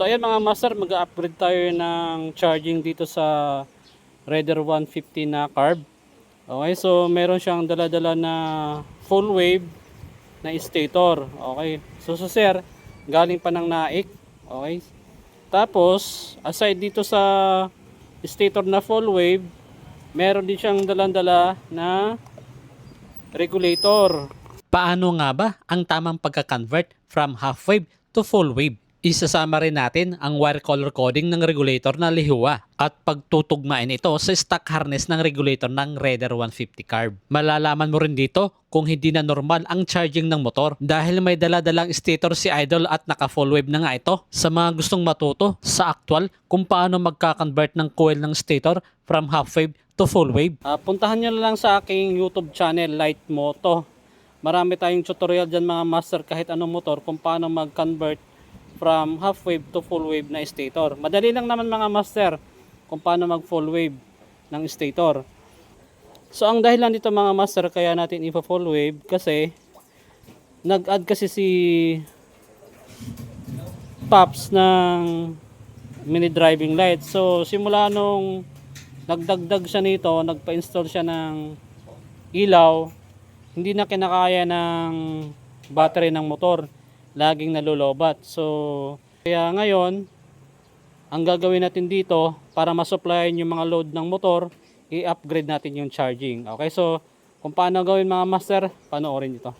So ayan mga master, mag-upgrade tayo ng charging dito sa Raider 150 na carb. Okay, so meron siyang dala-dala na full wave na stator. Okay, so so sir, galing pa ng naik. Okay, tapos aside dito sa stator na full wave, meron din siyang dalang-dala na regulator. Paano nga ba ang tamang pagka-convert from half wave to full wave? Isasama rin natin ang wire color coding ng regulator na lihuwa at pagtutugmain ito sa stock harness ng regulator ng Raider 150 carb. Malalaman mo rin dito kung hindi na normal ang charging ng motor dahil may dala-dalang stator si Idol at naka full wave na nga ito. Sa mga gustong matuto sa actual kung paano magka-convert ng coil ng stator from half wave to full wave. Ah, puntahan nyo lang sa aking YouTube channel, Light Moto. Marami tayong tutorial dyan mga master kahit anong motor kung paano mag-convert from half wave to full wave na stator. Madali lang naman mga master kung paano mag full wave ng stator. So ang dahilan dito mga master kaya natin ipa full wave kasi nag-add kasi si Pops ng mini driving light. So simula nung nagdagdag siya nito, nagpa-install siya ng ilaw, hindi na kinakaya ng battery ng motor. Laging nalulobat. So, kaya ngayon, ang gagawin natin dito, para masupplyan yung mga load ng motor, i-upgrade natin yung charging. Okay, so, kung paano gawin mga master, panoorin ito.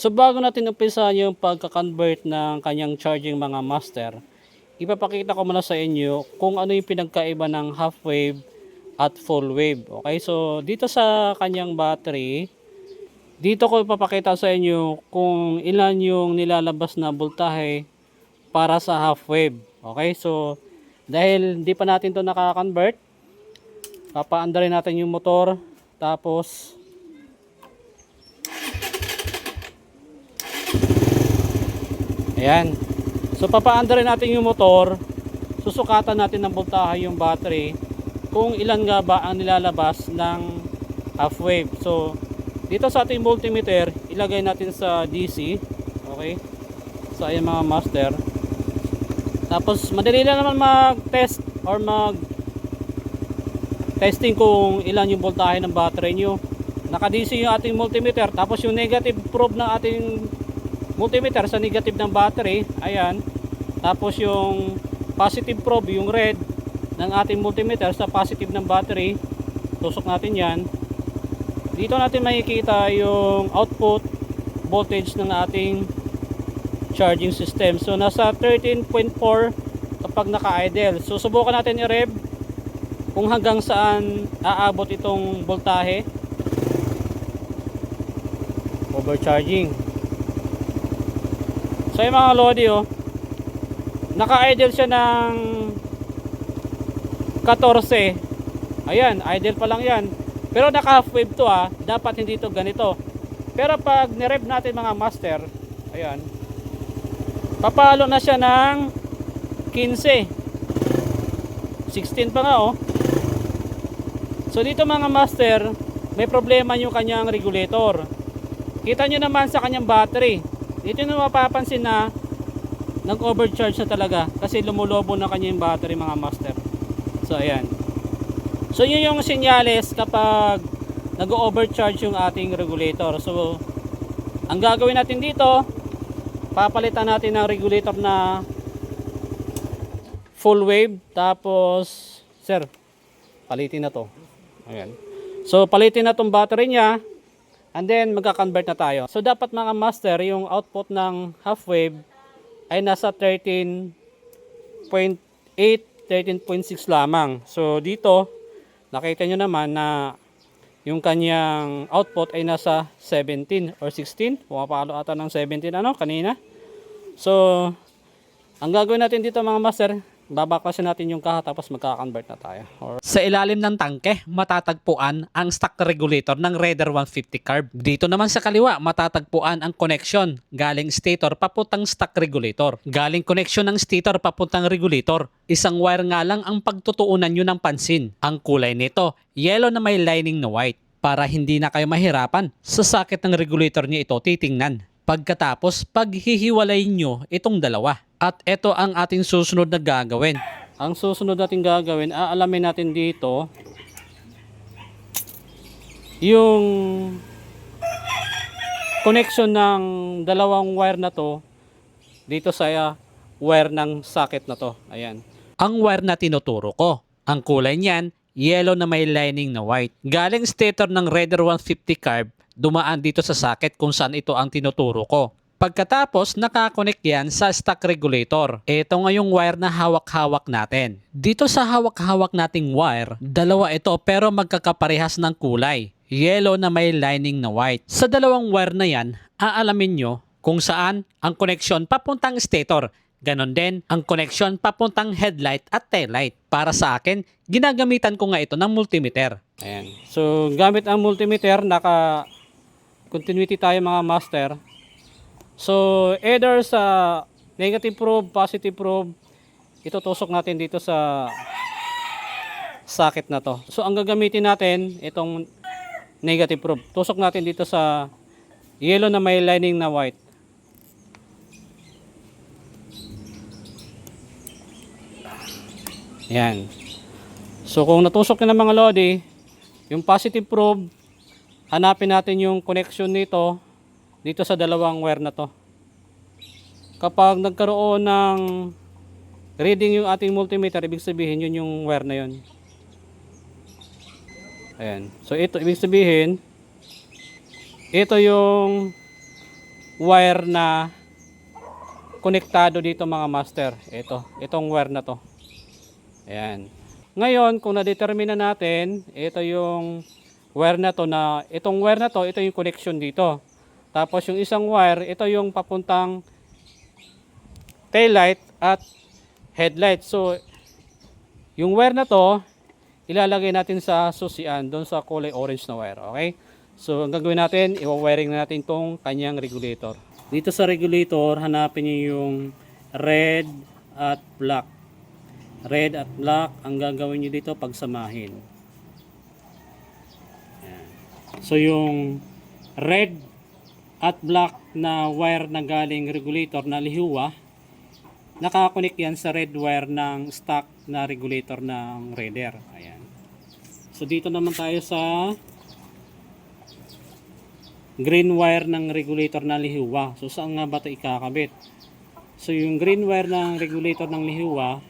So bago natin umpisa yung pagka-convert ng kanyang charging mga master, ipapakita ko muna sa inyo kung ano yung pinagkaiba ng half wave at full wave. Okay, so dito sa kanyang battery, dito ko ipapakita sa inyo kung ilan yung nilalabas na voltahe para sa half wave. Okay, so dahil hindi pa natin to nakaka-convert, papaandarin natin yung motor, tapos Ayan. So papaanda rin natin yung motor. Susukatan natin ng voltahe yung battery kung ilan nga ba ang nilalabas ng half wave. So dito sa ating multimeter, ilagay natin sa DC. Okay? So ayan mga master. Tapos madali lang naman mag-test or mag testing kung ilan yung voltahe ng battery nyo. Naka-DC yung ating multimeter. Tapos yung negative probe ng ating multimeter sa negative ng battery ayan tapos yung positive probe yung red ng ating multimeter sa positive ng battery. Tusok natin yan. Dito natin makikita yung output voltage ng ating charging system. So nasa 13.4 kapag naka-idle. So subukan natin i-rev kung hanggang saan aabot itong voltahe. Overcharging. So yung mga Lodi oh, naka-idle siya ng 14. Ayan, idle pa lang yan. Pero naka half wave to ah, dapat hindi to ganito. Pero pag nirev natin mga master, ayan, papalo na siya ng 15. 16 pa nga oh. So dito mga master, may problema yung kanyang regulator. Kita nyo naman sa kanyang battery. Dito na mapapansin na nag-overcharge na talaga kasi lumulobo na kanya yung battery mga master. So ayan. So yun yung senyales kapag nag-overcharge yung ating regulator. So ang gagawin natin dito, papalitan natin ng regulator na full wave tapos sir, palitin na to. Ayan. So palitin na tong battery niya And then magka-convert na tayo. So dapat mga master, yung output ng half wave ay nasa 13.8, 13.6 lamang. So dito, nakita nyo naman na yung kanyang output ay nasa 17 or 16. Pumapalo ata ng 17 ano kanina. So, ang gagawin natin dito mga master, babaklasin natin yung kaha tapos magka-convert na tayo. Or Sa ilalim ng tangke, matatagpuan ang stock regulator ng Raider 150 carb. Dito naman sa kaliwa, matatagpuan ang connection galing stator papuntang stock regulator. Galing connection ng stator papuntang regulator. Isang wire nga lang ang pagtutuunan nyo ng pansin. Ang kulay nito, yellow na may lining na white. para hindi na kayo mahirapan sa sakit ng regulator nyo ito titingnan. Pagkatapos, paghihiwalayin nyo itong dalawa. At ito ang ating susunod na gagawin. Ang susunod natin gagawin, aalamin natin dito yung connection ng dalawang wire na to dito sa uh, wire ng socket na to. Ayan. Ang wire na tinuturo ko. Ang kulay niyan, yellow na may lining na white. Galing stator ng Raider 150 carb, dumaan dito sa socket kung saan ito ang tinuturo ko. Pagkatapos, nakakonect yan sa stock regulator. Ito nga yung wire na hawak-hawak natin. Dito sa hawak-hawak nating wire, dalawa ito pero magkakaparehas ng kulay. Yellow na may lining na white. Sa dalawang wire na yan, aalamin nyo kung saan ang connection papuntang stator. Ganon din ang connection papuntang headlight at taillight. Para sa akin, ginagamitan ko nga ito ng multimeter. Ayan. So, gamit ang multimeter, naka continuity tayo mga master. So, either sa negative probe, positive probe, itutusok natin dito sa socket na to. So, ang gagamitin natin, itong negative probe. Tusok natin dito sa yellow na may lining na white. Yan. So kung natusok na ng mga lodi, yung positive probe, hanapin natin yung connection nito dito sa dalawang wire na to. Kapag nagkaroon ng reading yung ating multimeter, ibig sabihin yun yung wire na yun. Ayan. So ito, ibig sabihin, ito yung wire na konektado dito mga master. Ito, itong wire na to. Ayan. Ngayon, kung na-determine na natin, ito yung wire na to na, itong wire na to, ito yung connection dito. Tapos yung isang wire, ito yung papuntang taillight at headlight. So, yung wire na to, ilalagay natin sa susian, doon sa kulay orange na wire. Okay? So, ang gagawin natin, i-wiring na natin tong kanyang regulator. Dito sa regulator, hanapin niyo yung red at black red at black ang gagawin nyo dito pagsamahin. So yung red at black na wire na galing regulator na lihuwa nakakonek yan sa red wire ng stock na regulator ng Raider. Ayan. So dito naman tayo sa green wire ng regulator na lihuwa. So saan nga ba ito ikakabit? So yung green wire ng regulator ng lihuwa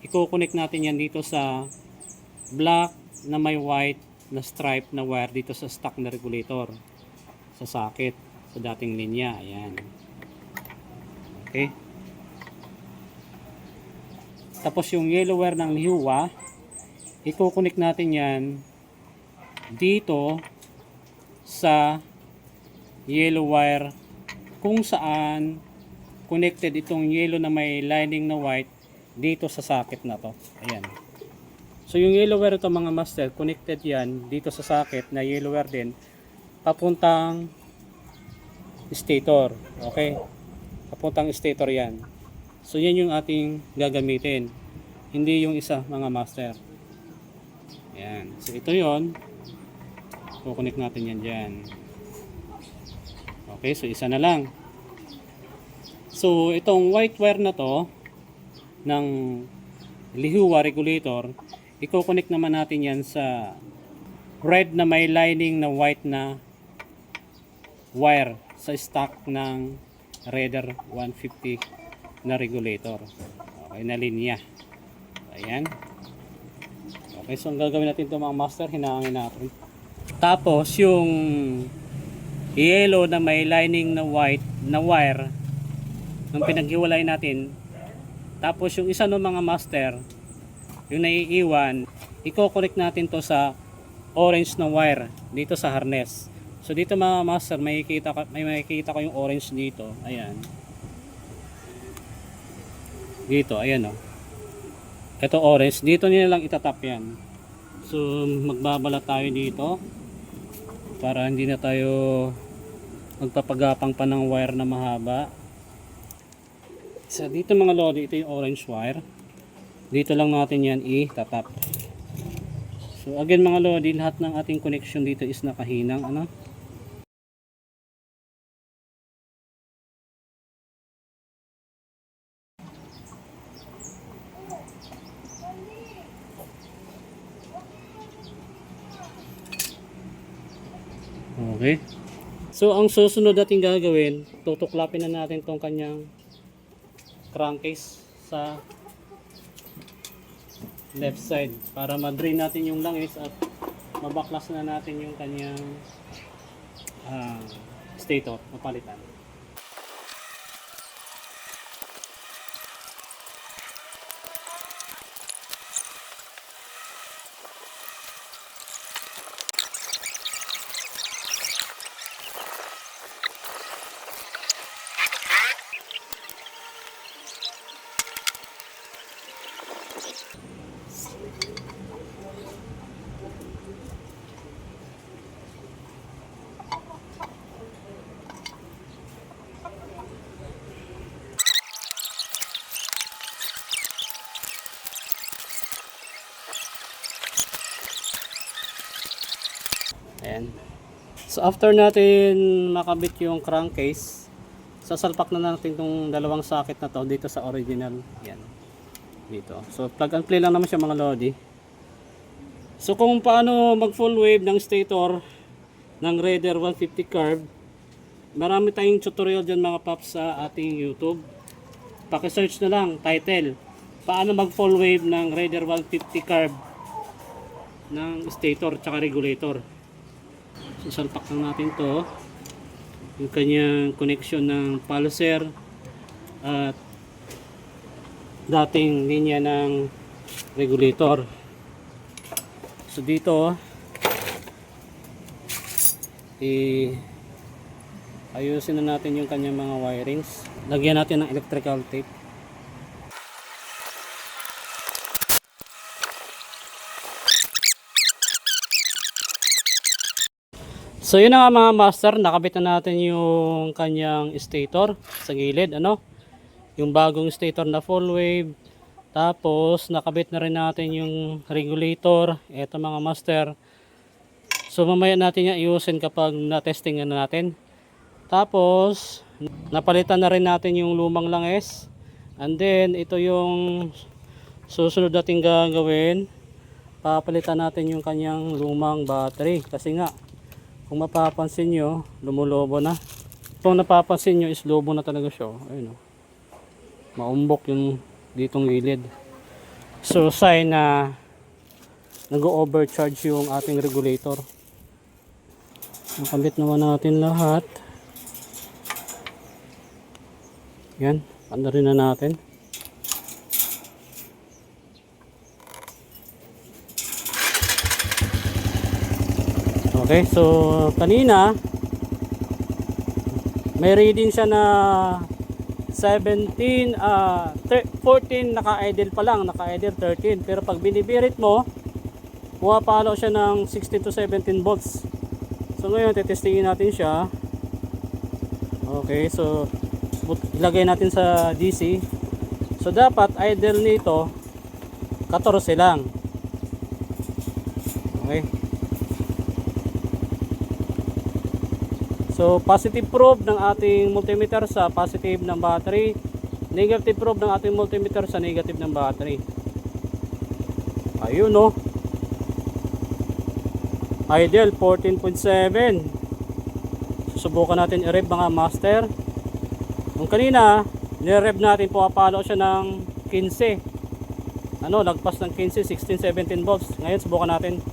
i-connect natin yan dito sa black na may white na stripe na wire dito sa stock na regulator sa socket sa dating linya ayan okay tapos yung yellow wire ng lihuwa i-connect natin yan dito sa yellow wire kung saan connected itong yellow na may lining na white dito sa socket na to. Ayan. So yung yellow ito mga master, connected yan dito sa socket na yellow wire din papuntang stator. Okay? Papuntang stator yan. So yan yung ating gagamitin. Hindi yung isa mga master. Ayan. So ito yon. Kukonek natin yan dyan. Okay, so isa na lang. So itong white wire na to, ng lihuwa regulator, i-connect naman natin yan sa red na may lining na white na wire sa stock ng Raider 150 na regulator. Okay, na linya. Ayan. Okay, so ang gagawin natin ito mga master, hinahangin natin. Tapos yung yellow na may lining na white na wire nung pinaghiwalay natin tapos yung isa ng mga master, yung naiiwan, i-connect natin to sa orange na wire dito sa harness. So dito mga master, may makikita ko, may makikita ko yung orange dito. Ayan. Dito, ayan oh. Ito orange, dito nila lang itatap yan. So magbabala tayo dito para hindi na tayo magpapagapang pa ng wire na mahaba. So dito mga lodi, ito yung orange wire. Dito lang natin yan i-tatap. So again mga lodi, lahat ng ating connection dito is nakahinang ano. Okay. So ang susunod natin gagawin, tutuklapin na natin tong kanyang crankcase sa left side para ma-drain natin yung langis at mabaklas na natin yung kanyang ah, stator mapalitan. Ayan. So after natin makabit yung crankcase, sasalpak na natin itong dalawang socket na to dito sa original. Yan. Dito. So plug and play lang naman siya mga lodi. So kung paano mag full wave ng stator ng Raider 150 curve, marami tayong tutorial dyan mga paps sa ating YouTube. Paki-search na lang, title. Paano mag full wave ng Raider 150 curve ng stator tsaka regulator. Sasalpak lang natin to yung kanyang connection ng pulser at dating linya ng regulator. So dito i ayusin na natin yung kanyang mga wirings. Lagyan natin ng electrical tape. So yun nga mga master, nakabit na natin yung kanyang stator sa gilid, ano? Yung bagong stator na full wave. Tapos nakabit na rin natin yung regulator, eto mga master. So mamaya natin yung iusin kapag na-testing na natin. Tapos napalitan na rin natin yung lumang langis. And then ito yung susunod natin gagawin. Papalitan natin yung kanyang lumang battery kasi nga kung mapapansin nyo, lumulobo na. Kung napapansin nyo, is lobo na talaga siya. oh. Ayun o. Maumbok yung ditong gilid. So, sign na nag-overcharge yung ating regulator. Nakabit naman natin lahat. Yan. Panda rin na natin. Okay, so kanina may reading siya na 17 ah 14 naka-idle pa lang, naka-idle 13. Pero pag binibirit mo, pumapalo siya ng 16 to 17 volts. So ngayon tetestingin natin siya. Okay, so ilagay natin sa DC. So dapat idle nito 14 lang. Okay. So positive probe ng ating multimeter sa positive ng battery, negative probe ng ating multimeter sa negative ng battery. Ayun no. Ideal 14.7. Susubukan natin i-rev mga master. Nung kanina, ni-rev natin pumapalo siya ng 15. Ano, lagpas ng 15, 16, 17 volts. Ngayon subukan natin.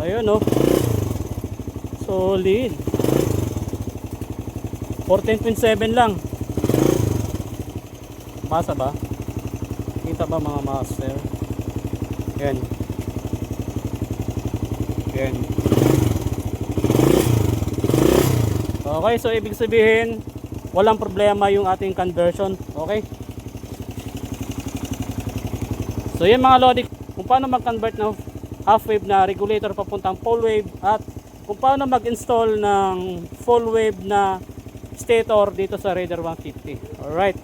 Ayun no. Solid. 14.7 lang. Basa ba? Kita ba mga master? Yan. Yan. Okay, so ibig sabihin, walang problema yung ating conversion. Okay? So yan mga Lodi, kung paano mag-convert ng half wave na regulator papuntang full wave at kung paano mag-install ng full wave na stator dito sa Raider 150. Alright.